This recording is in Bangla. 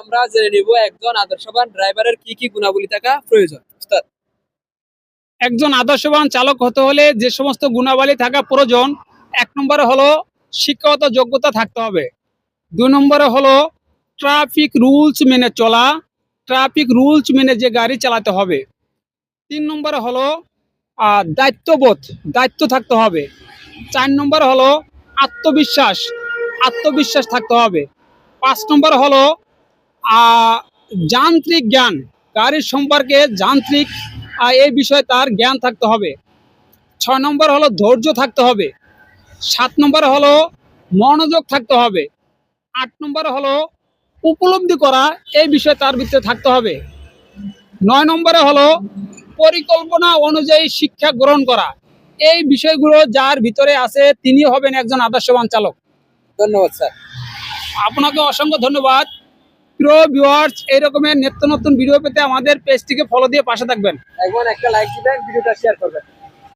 আমরা জেনে নিব একজন আদর্শবান ড্রাইভারের কি কি গুণাবলী থাকা প্রয়োজন। একজন আদর্শবান চালক হতে হলে যে সমস্ত গুণাবলী থাকা প্রয়োজন, এক নম্বরে হলো শিক্ষাগত যোগ্যতা থাকতে হবে। দুই নম্বরে হলো ট্রাফিক রুলস মেনে চলা, ট্রাফিক রুলস মেনে যে গাড়ি চালাতে হবে। তিন নম্বরে হলো দায়িত্ববোধ, দায়িত্ব থাকতে হবে। চার নম্বর হলো আত্মবিশ্বাস আত্মবিশ্বাস থাকতে হবে। পাঁচ নম্বর হলো যান্ত্রিক জ্ঞান গাড়ির সম্পর্কে যান্ত্রিক এই বিষয়ে তার জ্ঞান থাকতে হবে। ছয় নম্বর হলো ধৈর্য থাকতে হবে। সাত নম্বর হলো মনোযোগ থাকতে হবে। আট নম্বর হলো উপলব্ধি করা এই বিষয়ে তার ভিতরে থাকতে হবে। নয় নম্বরে হলো পরিকল্পনা অনুযায়ী শিক্ষা গ্রহণ করা। এই বিষয়গুলো যার ভিতরে আছে তিনি হবেন একজন আদর্শবান চালক। ধন্যবাদ স্যার। আপনাকে অসংখ্য ধন্যবাদ। প্রিয় ভিউয়ার্স এরকমের নিত্য নতুন ভিডিও পেতে আমাদের পেজটিকে ফলো দিয়ে পাশে থাকবেন। একবার একটা লাইক দিবেন ভিডিওটা শেয়ার করবেন।